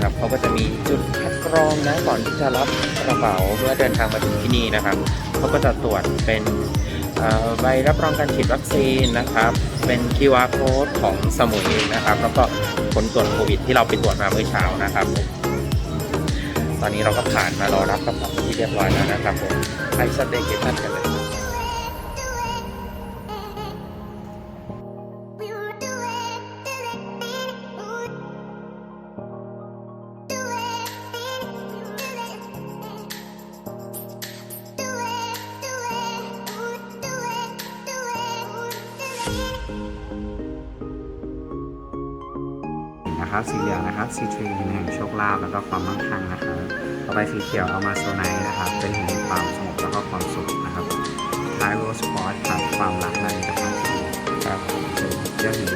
ครู่นี้นะครับเขาก็จะมีจุดคัดกรองนะก่อนที่จะรับกระเป๋าเมื่อเดินทางมาถึงที่นี่นะครับเขาก็จะตรวจเป็นใบรับรองการฉีดวัคซีนนะครับ เป็น QR code ของสมุยนะครับ แล้วก็ผลตรวจโควิดที่เราไปตรวจมาเมื่อเช้านะครับ ตอนนี้เราก็ผ่านมารอรับกระเป๋าที่เรียบร้อยแล้วนะครับผมไปสเตเกชันกันเลย นะครับสีเหลืองนะครับสีทรีแห่งโชคลาภแล้วก็ความมั่งคั่งนะครับต่อไปสีเขียวเอามาโซไนนะครับ เป็นแห่งความสงบแล้วก็ความสุขนะครับท้ายโรสคอร์สครับความรักและมิตรภาพที่ดีครับผมเลือกสิ่งที่ชอบแล้วก็โยน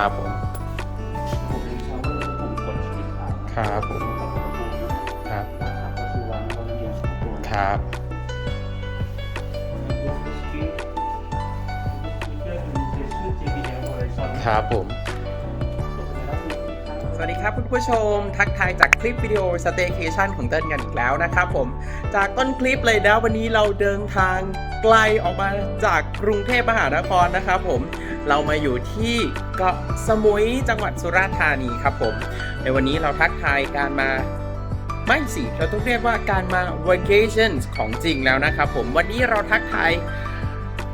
ครับผมผมเป็นชาวบ้านผมกดสีขาวครับผมแล้วก็ปุ่มนะครับครับก็คือวางบนเรียงสองตัวครับครับผมสวัสดีครับคุณผู้ชม ทักทายจากคลิปวิดีโอ Staycation ของเต้นกันอีกแล้วนะครับผม จากต้นคลิปเลยนะวันนี้เราเดินทางไกลออกมาจากกรุงเทพมหานครนะครับผม เรามาอยู่ที่เกาะสมุยจังหวัดสุราษฎร์ธานีครับผม ในวันนี้เราทักทายการมาไม่สิ เราต้องเรียกว่าการมา vacation ของจริงแล้วนะครับผม วันนี้เราทักทาย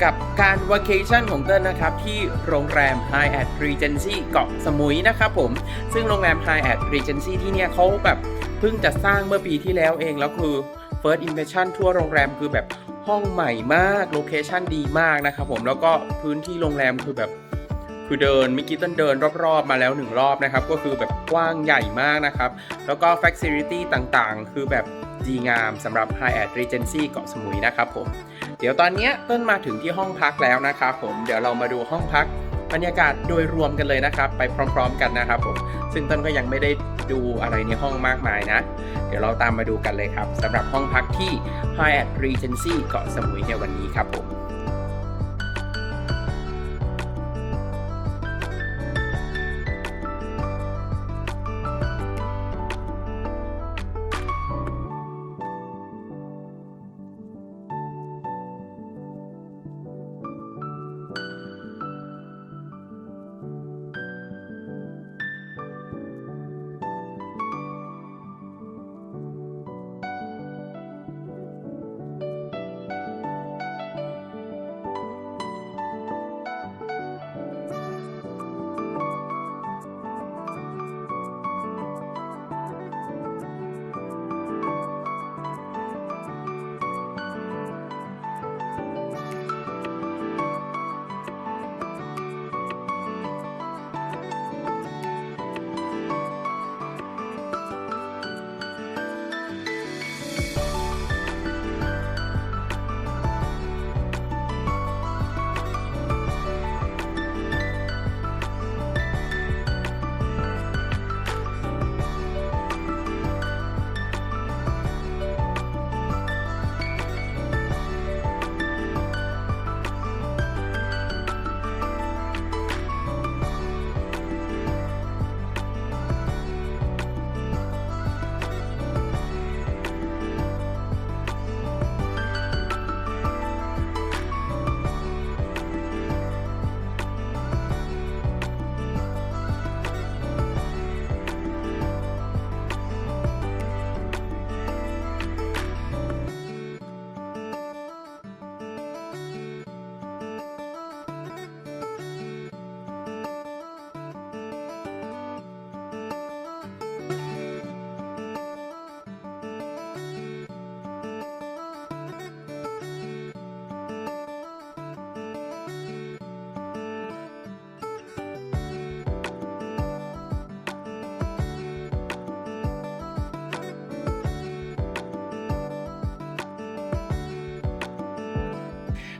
กับการ vacation ของเต้นนะครับ ที่โรงแรม Hyatt Regency เกาะสมุยนะครับผม ซึ่งโรงแรม Hyatt Regency ที่เนี่ยเขาแบบเพิ่งจะสร้างเมื่อปีที่แล้วเอง แล้วคือ first impression ทั่วโรงแรมคือแบบ ห้องใหม่มากโลเคชั่นดีมากนะครับผมแล้วก็พื้นที่โรงแรมคือแบบคือเดินเมื่อกี้ต้นเดินรอบๆมาแล้วหนึ่งรอบนะครับ ก็คือแบบกว้างใหญ่มากนะครับ แล้วก็ Facility ต่างๆ คือแบบดีงามสำหรับ Hyatt Regency เกาะสมุยนะครับผม เดี๋ยวตอนเนี้ยต้นมาถึงที่ห้องพักแล้วนะครับผมเดี๋ยวเรามาดูห้องพักบรรยากาศโดยรวมกันเลยนะครับ ไปพร้อม ๆ กันนะครับผม ซึ่งต้นก็ยังไม่ได้ดูอะไรในห้องมากมายนะ เดี๋ยวเราตามมาดูกันเลยครับสำหรับห้องพักที่ Hyatt Regency เกาะสมุยในวันนี้ครับผม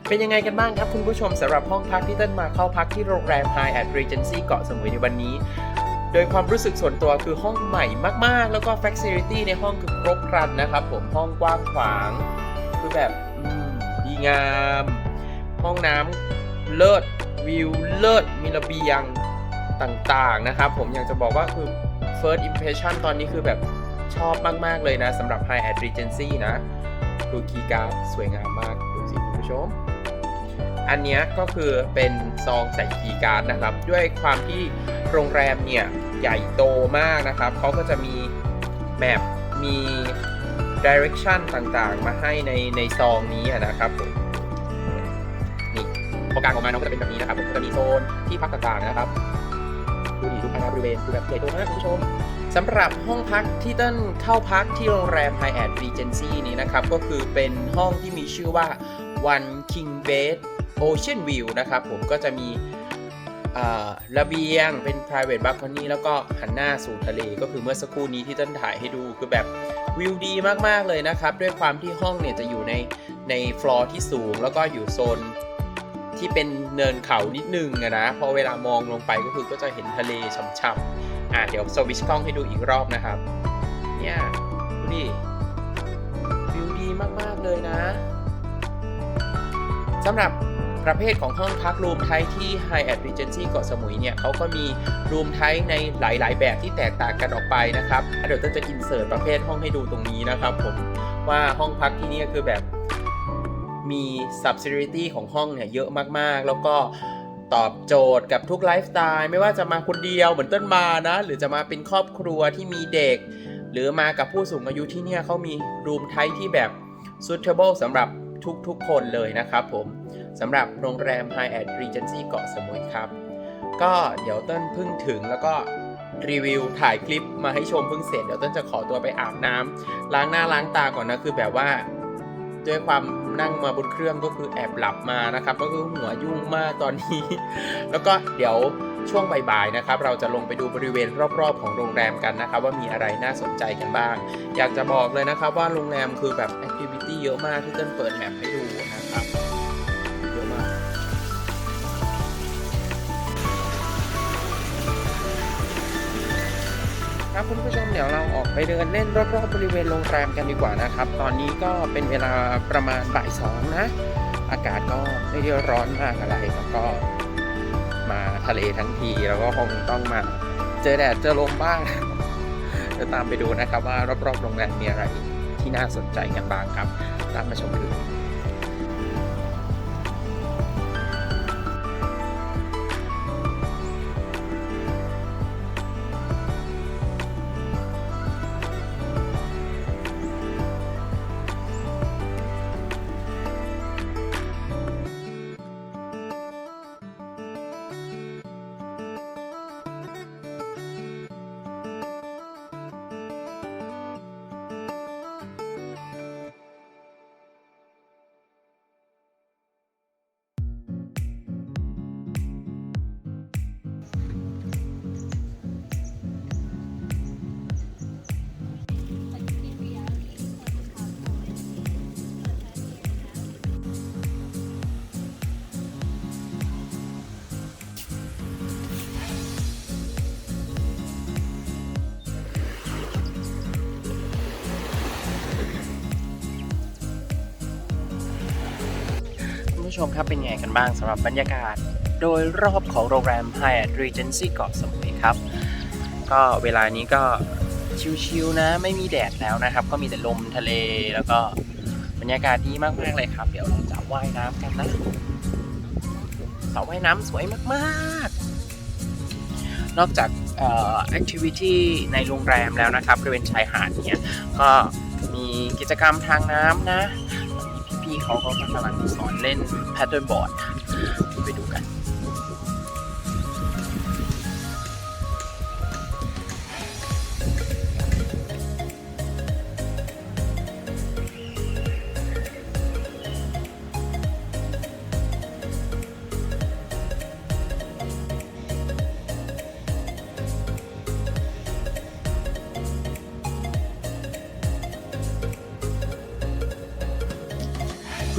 เป็นยังไงกันบ้างครับคุณผู้ชมสำหรับห้องพักที่เต้นมาเข้าพักที่โรงแรม High at Regency เกาะสมุยในวันนี้ โดยความรู้สึกส่วนตัวคือห้องใหม่มาก ๆ แล้วก็ Facility ในห้องคือครบครันนะครับผมห้องกว้างขวาง คือแบบดีงาม ห้องน้ำเลิศวิวเลิศมีระเบียงต่างๆนะครับผมอยากจะบอกว่าคือ first impression ตอนนี้คือแบบชอบมาก ๆ เลยนะสำหรับ High at Regency นะดูคีการ์ดสวยงามมาก ดูสิคุณผู้ชม อันนี้ก็คือเป็นซองใส่คีย์การ์ดนะครับ ด้วยความที่โรงแรมเนี่ยใหญ่โตมากนะครับเขาก็จะมีแมปมี direction ต่างๆ มาให้ในในซองนี้นะครับผมนี่พอกางออกมาน้องก็จะเป็นแบบนี้นะครับผมก็จะมีโซนที่พักต่างๆนะครับดูดิดูภายในบริเวณคือแบบใหญ่โตมากคุณผู้ชมสำหรับห้องพักที่ต้นเข้าพักที่โรงแรม High at Regency นี้นะครับ ก็คือเป็นห้องที่มีชื่อว่า One King Bed Ocean View นะครับผมก็จะมีระเบียงเป็น private balcony แล้วก็หันหน้าสู่ทะเล ก็คือเมื่อสักครู่นี้ที่ต้นถ่ายให้ดูคือแบบวิวดีมาก ๆ เลยนะครับ ด้วยความที่ห้องเนี่ยจะอยู่ในในฟลอร์ที่สูง แล้วก็อยู่โซนที่เป็นเนินเขานิดนึงอะนะพอเวลามองลงไปก็คือก็จะเห็นทะเลช่ำๆอะเดี๋ยวสวิชกล้องให้ดูอีกรอบนะครับ เนี่ยดูดิวิวดีมาก ๆ เลยนะสำหรับ ประเภทของห้องพักรูมไทป์ที่ High at Regency เกาะสมุยเนี่ยเขาก็มีรูมไทป์ในหลาย ๆ แบบที่แตกต่างกันออกไปนะครับเดี๋ยวต้นจะอินเสิร์ตประเภทห้องให้ดูตรงนี้นะครับผมว่าห้องพักที่นี่คือแบบมี subsidiarity ของห้องเนี่ยเยอะมาก ๆ แล้วก็ตอบโจทย์กับทุกไลฟ์สไตล์ไม่ว่าจะมาคนเดียวเหมือนต้นมานะ หรือจะมาเป็นครอบครัวที่มีเด็ก หรือมากับผู้สูงอายุที่เนี่ยเขามีรูมไทป์ที่แบบ suitable สำหรับทุกๆคนเลยนะครับผม สำหรับโรงแรม High at Regency เกาะสมุยครับ ก็เดี๋ยวต้นเพิ่งถึงแล้วก็รีวิวถ่ายคลิปมาให้ชมเพิ่งเสร็จเดี๋ยวต้นจะขอตัวไปอาบน้ำล้างหน้าล้างตาก่อนนะคือแบบว่า ด้วยความนั่งมาบนเครื่องก็คือแอบหลับมานะครับ ก็คือหัวยุ่งมากตอนนี้ แล้วก็เดี๋ยวช่วงบ่ายๆนะครับ เราจะลงไปดูบริเวณรอบๆ ของโรงแรมกันนะครับ ว่ามีอะไรน่าสนใจกันบ้าง อยากจะบอกเลยนะครับว่าโรงแรมคือแบบแอคทิวิตี้เยอะมากที่เต้นเปิดแมปให้ดูนะครับ ครับคุณผู้ชมเดี๋ยวเราออกไปเดินเล่นรอบๆบริเวณโรงแรมกันดีกว่านะครับ ตอนนี้ก็เป็นเวลาประมาณบ่ายสองนะ อากาศก็ไม่ได้ร้อนมากอะไรแล้วก็มาทะเลทั้งทีแล้วก็คงต้องมาเจอแดดเจอลมบ้างเดี๋ยวตามไปดูนะครับว่ารอบๆโรงแรมมีอะไรที่น่าสนใจกันบ้างครับ ตามมาชมกัน มครับเป็นไงกันบ้างสำหรับบรรยากาศ โดยรอบของโรงแรม Hyatt Regency เกาะสมุยครับ ก็เวลานี้ก็ชิวๆนะไม่มีแดดแล้วนะครับ ก็มีแต่ลมทะเลแล้วก็บรรยากาศดีมากๆเลยครับ เดี๋ยวเราจะว่ายน้ำกันนะสระว่ายน้ำสวยมากๆ นอกจากเอ่อ activity ในโรงแรมแล้วนะครับบริเวณชายหาดเนี่ยก็มีกิจกรรมทางน้ำนะ พี่เขาก็กำลังสอนเล่นแพทเทิร์นบอร์ดไปดูกัน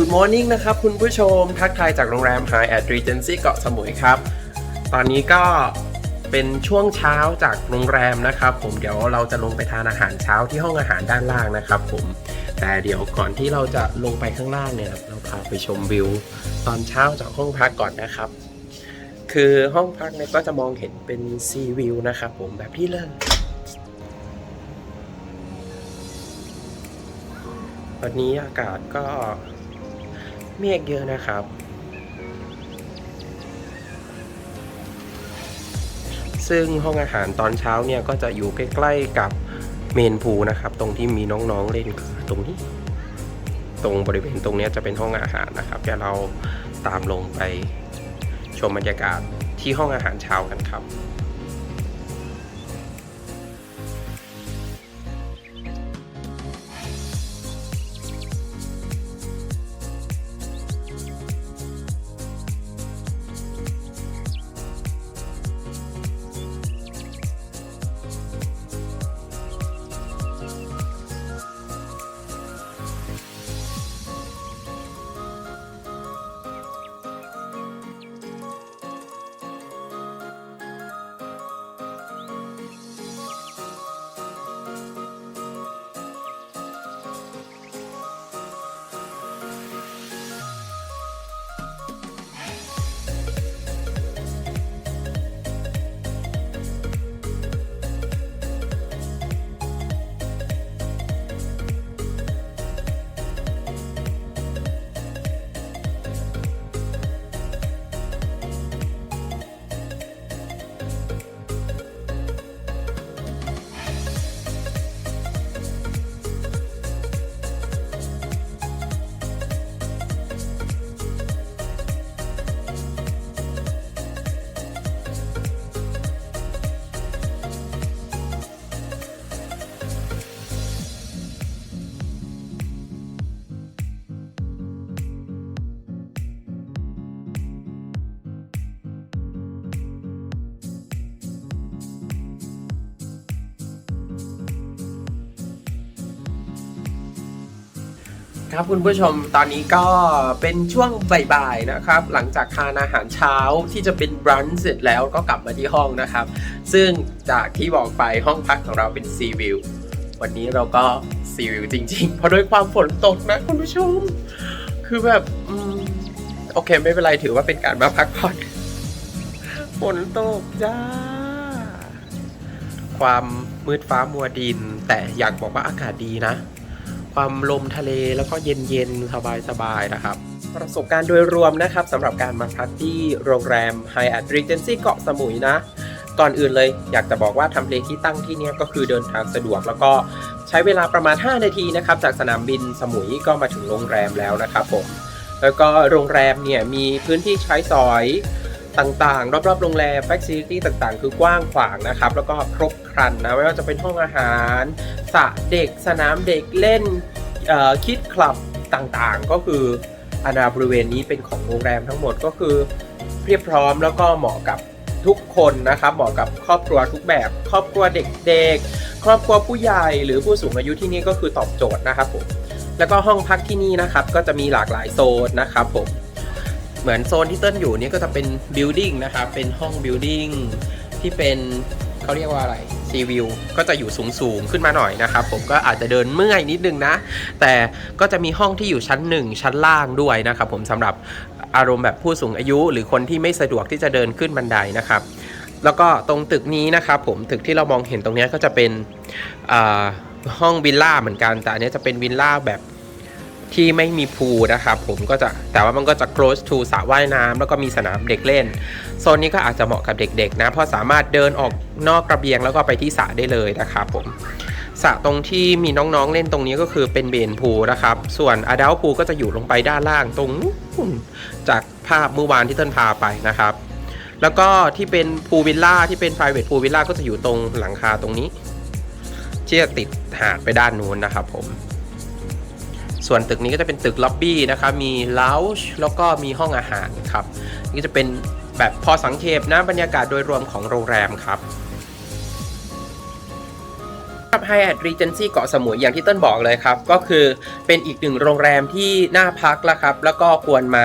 Good Morning นะครับคุณผู้ชมทักทายจากโรงแรม High at Regency เกาะสมุยครับ ตอนนี้ก็เป็นช่วงเช้าจากโรงแรมนะครับ ผมเดี๋ยวเราจะลงไปทานอาหารเช้าที่ห้องอาหารด้านล่างนะครับ ผมแต่เดี๋ยวก่อนที่เราจะลงไปข้างล่างเนี่ยเราพาไปชมวิว ตอนเช้าจากห้องพักก่อนนะครับ คือห้องพักเนี่ยก็จะมองเห็นเป็นซีวิวนะครับผมแบบที่เลยวันนี้อากาศก็ เมฆเยอะนะครับ ซึ่งห้องอาหารตอนเช้าเนี่ยก็จะอยู่ใกล้ๆกับเมนพูลนะครับ ตรงที่มีน้องๆเล่นคือตรงนี้ ตรงบริเวณตรงนี้จะเป็นห้องอาหารนะครับเดี๋ยวเราตามลงไปชมบรรยากาศที่ห้องอาหารเช้ากันครับ ครับคุณผู้ชมตอนนี้ก็เป็นช่วงบ่ายๆนะครับ หลังจากทานอาหารเช้าที่จะเป็นบรันช์เสร็จแล้วก็กลับมาที่ห้องนะครับ ซึ่งจากที่บอกไปห้องพักของเราเป็นซีวิววันนี้เราก็ซีวิวจริงๆ เพราะด้วยความฝนตกนะคุณผู้ชม คือแบบโอเคไม่เป็นไรถือว่าเป็นการมาพักผ่อนฝนตกจ้า ความมืดฟ้ามัวดิน แต่อยากบอกว่าอากาศดีนะ ความลมทะเลแล้วก็เย็นเย็นสบายสบายๆ นะครับ ประสบการณ์โดยรวมนะครับสำหรับการมาพักที่โรงแรม h y a t Regency เกาะสมุยนะ ก่อนอื่นเลยอยากจะบอกว่าทำเลที่ตั้งที่นี่ก็คือเดินทางสะดวก แล้วก็ใช้เวลาประมาณ 5 นาทีนะครับ จากสนามบินสมุยก็มาถึงโรงแรมแล้วนะครับผมแล้วก็โรงแรมเนี่ยมีพื้นที่ใช้สอย ต่างๆ รอบๆโรงแรม f a c i l i t y ต่างๆ คือกว้างขวางนะครับ แล้วก็ครบครันนะ ไม่ว่าจะเป็นห้องอาหารสระเด็กสนามเด็กเล่นคิดคลับต่างๆ ก็คืออาณาบริเวณนี้เป็นของโรงแรมทั้งหมดก็คือเรียบพร้อมแล้วก็เหมาะกับทุกคนนะครับเหมาะกับครอบครัวทุกแบบ ครอบครัวเด็กๆ ครอบครัวผู้ใหญ่หรือผู้สูงอายุที่นี่ก็คือตอบโจทย์นะครับผมแล้วก็ห้องพักที่นี่นะครับก็จะมีหลากหลายโซนนะครับผม เหมือนโซนที่เต้นอยู่นี่ก็จะเป็น building นะครับเป็นห้อง building ที่เป็นเขาเรียกว่าอะไรซีวิวก็จะอยู่สูงสูงๆขึ้นมาหน่อยนะครับผมก็อาจจะเดินเมื่อยนิดนึงนะ แต่ก็จะมีห้องที่อยู่ชั้น 1 ชั้นล่างด้วยนะครับผมสำหรับอารมณ์แบบผู้สูงอายุ หรือคนที่ไม่สะดวกที่จะเดินขึ้นบันไดนะครับ แล้วก็ตรงตึกนี้นะครับผมตึกที่เรามองเห็นตรงนี้ก็จะเป็นห้องวิลล่าเหมือนกันแต่อันเนี้ยจะเป็นวิลล่าแบบ ที่ไม่มีพูลนะครับผมก็จะแต่ว่ามันก็จะ close to สระว่ายน้ำแล้วก็มีสนามเด็กเล่น โซนนี้ก็อาจจะเหมาะกับเด็กๆนะเพราะสามารถเดินออกนอกระเบียงแล้วก็ไปที่สระได้เลยนะครับผมสระตรงที่มีน้องๆเล่นตรงนี้ก็คือเป็นเบนพูลนะครับ ส่วน adult pool ก็จะอยู่ลงไปด้านล่างตรงนู้นจากภาพเมื่อวานที่ต้นพาไปนะครับ แล้วก็ที่เป็นพูลวิลล่าที่เป็น private pool villa ก็จะอยู่ตรงหลังคาตรงนี้ที่จะติดหาดไปด้านนู้นนะครับผม ส่วนตึกนี้ก็จะเป็นตึกล็อบบี้นะครับ มีเลาวช์แล้วก็มีห้องอาหารครับ นี่จะเป็นแบบพอสังเกตนะบรรยากาศโดยรวมของโรงแรมครับกับ Hyatt Regency เกาะสมุยอย่างที่ต้นบอกเลยครับ ก็คือเป็นอีกหนึ่งโรงแรมที่น่าพักแล้วครับ แล้วก็ควรมา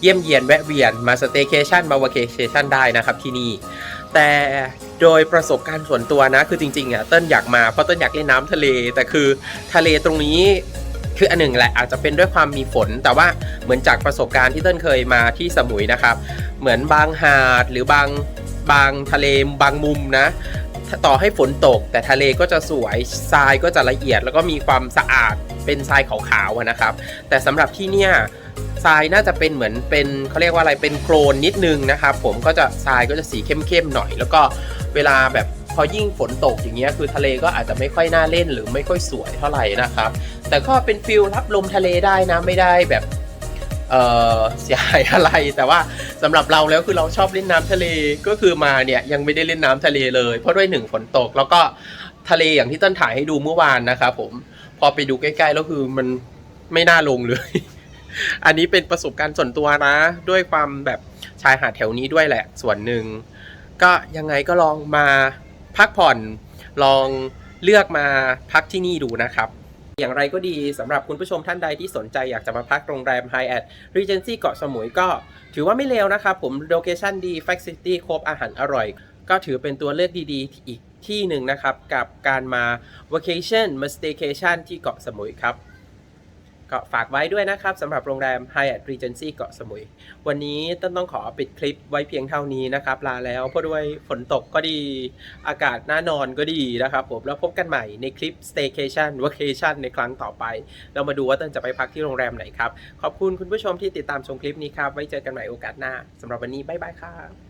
เยี่ยมเยียนแวะเวียนมาสเต y c a t i o n มา vacation ได้นะครับที่นี่ แต่โดยประสบการณ์ส่วนตัวนะ คือจริงๆอะเต้นอยากมาเพราะเต้นอยากเล่นน้ำทะเล แต่คือทะเลตรงนี้ คืออันหนึ่งแหละอาจจะเป็นด้วยความมีฝน แต่ว่าเหมือนจากประสบการณ์ที่เต้นเคยมาที่สมุยนะครับ เหมือนบางหาดหรือบางบางทะเลบางมุมนะต่อให้ฝนตก แต่ทะเลก็จะสวยทรายก็จะละเอียด แล้วก็มีความสะอาดเป็นทรายขาวๆนะครับ แต่สำหรับที่เนี่ยทรายน่าจะเป็นเหมือนเป็นเขาเรียกว่าอะไรเป็นโคลนนิดนึงนะครับ ผมก็จะทรายก็จะสีเข้มๆหน่อย แล้วก็เวลาแบบพอยิ่งฝนตกอย่างเงี้ยคือทะเลก็อาจจะไม่ค่อยน่าเล่นหรือไม่ค่อยสวยเท่าไหร่นะครับ แต่ก็เป็นฟิลรับลมทะเลได้นะไม่ได้แบบเออเสียหายอะไร แต่ว่าสำหรับเราแล้วคือเราชอบเล่นน้ำทะเลก็คือมาเนี่ยยังไม่ได้เล่นน้ำทะเลเลย เพราะด้วยหนึ่งฝนตก แล้วก็ทะเลอย่างที่ต้นถ่ายให้ดูเมื่อวานนะครับผมพอไปดูใกล้ๆแล้วคือมันไม่น่าลงเลย อันนี้เป็นประสบการณ์ส่วนตัวนะ ด้วยความแบบชายหาดแถวนี้ด้วยแหละ ส่วนหนึ่งก็ยังไงก็ลองมาพักผ่อนลองเลือกมาพักที่นี่ดูนะครับ อย่างไรก็ดีสำหรับคุณผู้ชมท่านใดที่สนใจอยากจะมาพักโรงแรมไฮแอทรีเจนซี่เกาะสมุยก็ถือว่าไม่เลวนะครับผมโลเคชั่นดีแฟคซิตี้ครบอาหารอร่อย ก็ถือเป็นตัวเลือกดีๆ อีกที่หนึ่งนะครับ กับการมา Vacation มา Staycation ที่เกาะสมุยครับ ก็ฝากไว้ด้วยนะครับสำหรับโรงแรม Hyatt Regency เกาะสมุย วันนี้ต้นต้องขอปิดคลิปไว้เพียงเท่านี้นะครับ ลาแล้วเพราะด้วยฝนตกก็ดีอากาศน่านอนก็ดีนะครับผมแล้วพบกันใหม่ในคลิป Staycation Vacation ในครั้งต่อไป เรามาดูว่าเต้นจะไปพักที่โรงแรมไหนครับ ขอบคุณคุณผู้ชมที่ติดตามชมคลิปนี้ครับ ไว้เจอกันใหม่โอกาสหน้าสำหรับวันนี้บ๊ายบายครับ